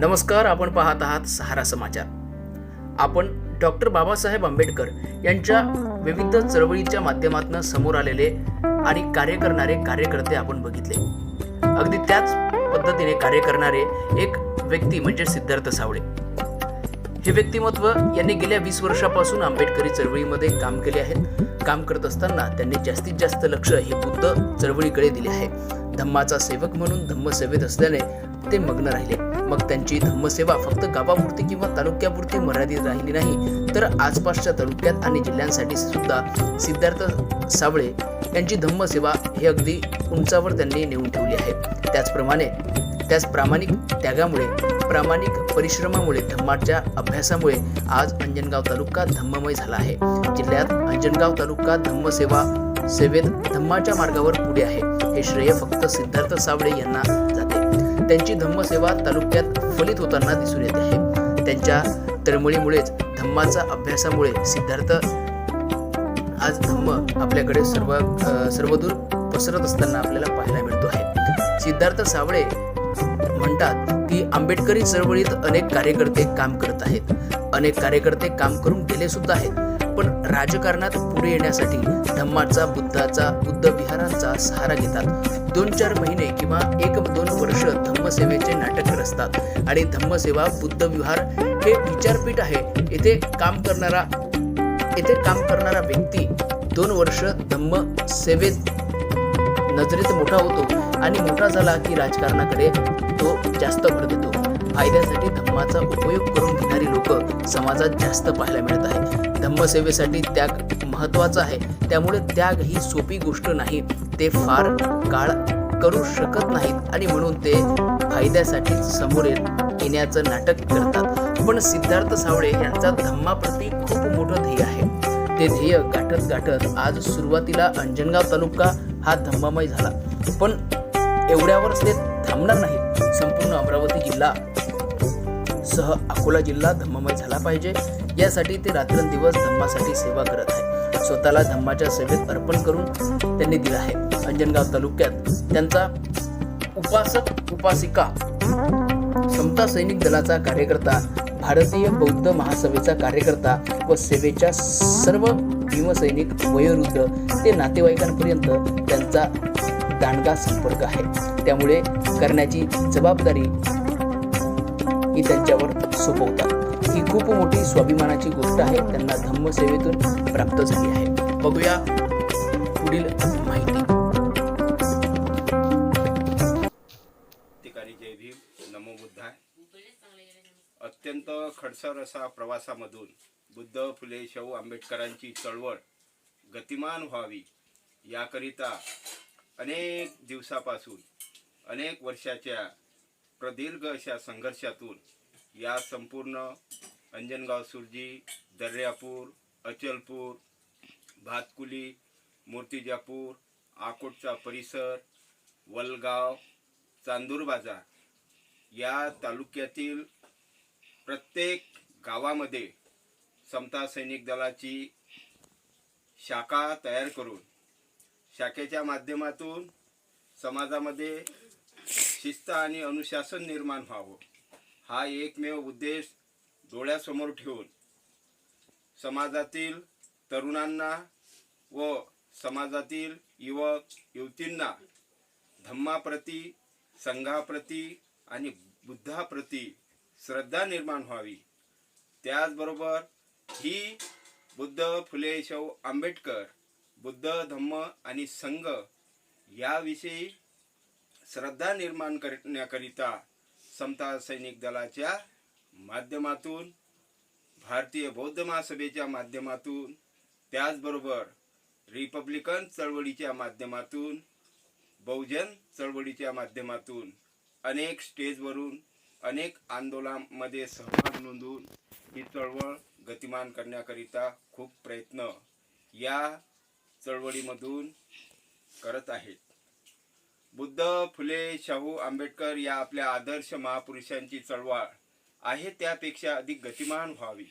नमस्कार आपण पाहत आहात सहारा समाचार. आपण डॉक्टर बाबासाहेब आंबेडकर यांच्या विविध चळवळीच्या माध्यमातून समोर आलेले आणि कार्य करणारे कार्यकर्ते आपण बघितले. अगदी त्याच पद्धतीने कार्य करणारे एक व्यक्ती म्हणजे सिद्धार्थ सावळे. हे व्यक्तिमत्व यांनी गेल्या वीस वर्षापासून आंबेडकरी चळवळीमध्ये काम केले आहेत. काम करत असताना त्यांनी जास्तीत जास्त लक्ष हे बुद्ध चळवळीकडे दिले आहे. धम्माचा सेवक म्हणून धम्मसेवेत असल्याने ते मग्न राहिले. मग त्यांची धम्मसेवा फक्त गावापुरती किंवा तालुक्यापुरती मर्यादित राहिली नाही तर आसपासच्या तालुक्यात आणि जिल्ह्यांसाठी सुद्धा सिद्धार्थ सावळे यांची धम्मसेवा हे अगदी उंचावर त्यांनी नेऊन ठेवली आहे. त्याचप्रमाणे त्याच प्रामाणिक त्यागामुळे प्रामाणिक परिश्रमामुळे धम्माच्या अभ्यासामुळे आज अंजनगाव तालुका धम्ममय झाला आहे. जिल्ह्यात अंजनगाव तालुका धम्मसेवा सेवेत धम्माच्या मार्गावर पुढे आहे. हे श्रेय फक्त सिद्धार्थ सावळे यांना त्यांची धम्मसेवा तालुक्यात फलित होताना दिसून येते. आहे त्यांच्या तळमळीमुळेच धम्माचा अभ्यासामुळे सिद्धार्थ आज धम्म आपल्याकडे सर्व सर्वदूर पसरत असताना आपल्याला पाहायला मिळतो आहे. सिद्धार्थ सावळे म्हणतात की आंबेडकरी चळवळीत अनेक कार्यकर्ते काम करत आहेत. अनेक कार्यकर्ते काम करून गेले सुद्धा आहेत. पण राजकारणात पुढे येण्यासाठी धम्माचा बुद्धाचा बुद्ध विहारांचा सहारा घेतात. दोन चार महिने किंवा एक दोन वर्ष धम्मसेवेचे नाटक रचतात. आणि धम्मसेवा बुद्ध विहार हे विचारपीठ आहे. येथे काम करणारा येथे काम करणारा व्यक्ती दोन वर्ष धम्म सेवेत नजरेत मोठा होतो. आणि मोठा झाला की राजकारणाकडे तो जास्त भर देतो. फायद्यासाठी धम्माचा उपयोग करून घेणारी लोक समाजात जास्त पाहायला मिळत आहे धम्मसेवेसाठी त्याग महत्त्वाचा आहे. त्यामुळे त्याग ही सोपी गोष्ट नाही. ते फार काळ करू शकत नाहीत आणि म्हणून ते फायद्यासाठी समोर येण्याचं नाटक करतात. पण सिद्धार्थ सावळे यांचा धम्माप्रती खूप मोठं ध्येय आहे. ते ध्येय गाठत गाठत आज सुरुवातीला अंजनगाव तालुका हा धम्मामय झाला. पण एवढ्यावरच ते थांबणार नाही संपूर्ण अमरावती जिल्हा सह अकोला जिल्हा धम्ममय झाला पाहिजे. यासाठी ते रात्रंदिवस धम्मासाठी सेवा करत आहे स्वतःला धम्माच्या सेवेत अर्पण करून त्यांनी दिलं आहे. अंजनगाव तालुक्यात त्यांचा उपासक उपासिका समता सैनिक दलाचा कार्यकर्ता भारतीय बौद्ध महासभेचा कार्यकर्ता व सेवेच्या सर्व भीमसैनिक वयोवृद्ध ते नातेवाईकांपर्यंत त्यांचा दांडगा संपर्क आहे. त्यामुळे करण्याची जबाबदारी ही त्यांच्यावर सोपवतात ही खूप मोठी स्वाभिमानाची गोष्ट आहे. त्यांना धम्मसेवेतून प्राप्त झाली आहे. बघूया पुढील माहिती. जय भीम. नमो बुद्धाय. अत्यंत खडसर असा प्रवासामधून बुद्ध फुले शाहू आंबेडकरांची चळवळ गतिमान व्हावी याकरिता अनेक दिवसापासून अनेक वर्षाच्या प्रदीर्घ अशा संघर्षातून या संपूर्ण अंजनगाव सुरजी दर्यापूर अचलपूर भातकुली मूर्तिजापूर आकोटचा परिसर वलगाव चांदूर बाजार या तालुक्यातील प्रत्येक गावामध्ये समता सैनिक दलाची शाखा तयार करून शाखेच्या माध्यमातून समाजामध्ये शिस्त आणि अनुशासन निर्माण व्हावं. हा एकमेव उद्देश डोळ्यासमोर ठेवून समाजातील तरुणांना व समाजातील युवक युवतींना धम्माप्रती संघाप्रती आणि बुद्धाप्रती श्रद्धा निर्माण व्हावी. त्याचबरोबर ही बुद्ध फुले शाहू आंबेडकर बुद्ध धम्म आणि संघ याविषयी श्रद्धा निर्माण करण्याकरिता समता सैनिक दलाच्या माध्यमातून भारतीय बौद्ध महासभेच्या माध्यमातून त्याचबरोबर रिपब्लिकन चळवळीच्या माध्यमातून बहुजन चळवळीच्या माध्यमातून अनेक स्टेजवरून अनेक आंदोलनामध्ये सहभाग नोंदवून ही चळवळ गतिमान करण्याकरिता खूप प्रयत्न या चळवळीमधून करत आहेत. बुद्ध फुले शाहू आंबेडकर या आपल्या आदर्श महापुरुषांची चळवळ आहे त्यापेक्षा अधिक गतिमान व्हावी.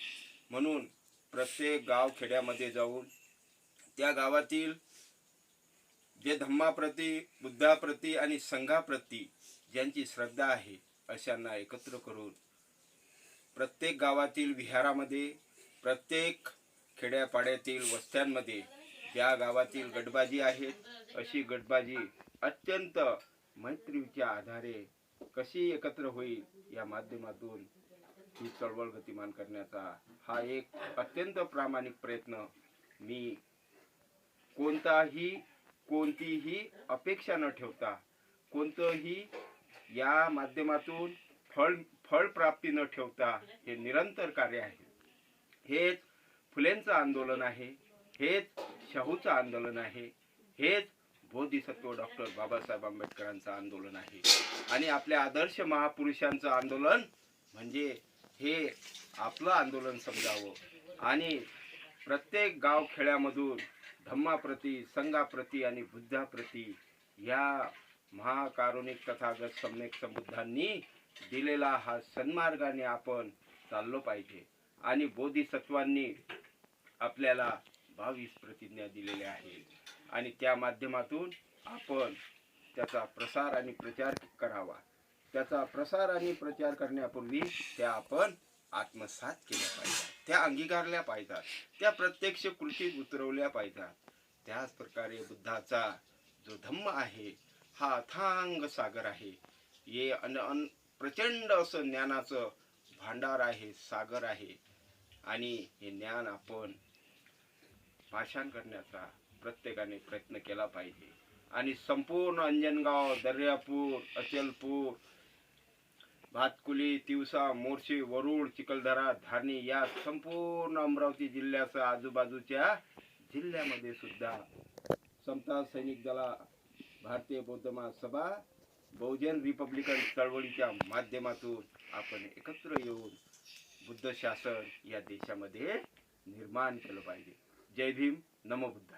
म्हणून प्रत्येक गाव खेड्यामध्ये जाऊन त्या गावातील जे धम्माप्रती बुद्धाप्रती आणि संघाप्रती ज्यांची श्रद्धा आहे अशांना एकत्र करून प्रत्येक गावातील विहारामध्ये प्रत्येक खेड्यापाड्यातील वस्त्यांमध्ये त्या गावातील गटबाजी आहेत अशी गटबाजी अत्यंत मैत्रीच्या आधारे कशी एकत्र होईल या माध्यमातून ही चळवळ गतिमान करण्याचा हा एक अत्यंत प्रामाणिक प्रयत्न मी कोणताही कोणतीही अपेक्षा न ठेवता कोणतंही या माध्यमातून फळ फळप्राप्ती न ठेवता हे निरंतर कार्य आहे. हेच फुलेंचं आंदोलन आहे. हेच शाहूचं आंदोलन आहे. हेच बोधिसत्व डॉक्टर बाबासाहेब आंबेडकरांचं आंदोलन आहे. आणि आपल्या आदर्श महापुरुषांचं आंदोलन म्हणजे हे आपलं आंदोलन समजावं. आणि प्रत्येक गाव खेड्यामधून धम्माप्रती संघाप्रती आणि बुद्धाप्रती या महाकारुणिक तथागत सम्यक समुद्धांनी दिलेला हा सन्मार्गाने आपण चाललो पाहिजे. आणि बोधिसत्वांनी आपल्याला बावीस प्रतिज्ञा दिलेल्या आहेत. आणि त्या माध्यमातून आपण त्याचा प्रसार आणि प्रचार करावा. त्याचा प्रसार आणि प्रचार करण्यापूर्वी त्या आपण आत्मसात केल्या पाहिजेत. त्या अंगीकारल्या पाहिजेत. त्या प्रत्यक्ष कृतीत उतरवल्या पाहिजेत. त्याच प्रकारे बुद्धाचा जो धम्म आहे हा अथांग सागर आहे. हे अन अन प्रचंड असं ज्ञानाचं भांडार आहे सागर आहे. आणि हे ज्ञान आपण भाषण करण्याचा प्रत्येकाने प्रयत्न केला पाहिजे. आणि संपूर्ण अंजनगाव दर्यापूर अचलपूर भातकुली तिवसा मोर्शी वरुड चिखलदरा धारणी या संपूर्ण अमरावती जिल्ह्यासह आजूबाजूच्या जिल्ह्यामध्ये सुद्धा समता सैनिक दला भारतीय बौद्ध महासभा बहुजन रिपब्लिकन चळवळीच्या माध्यमातून आपण एकत्र येऊन बुद्ध शासन या देशामध्ये निर्माण केलं पाहिजे. जय भीम नमो बुद्धाय.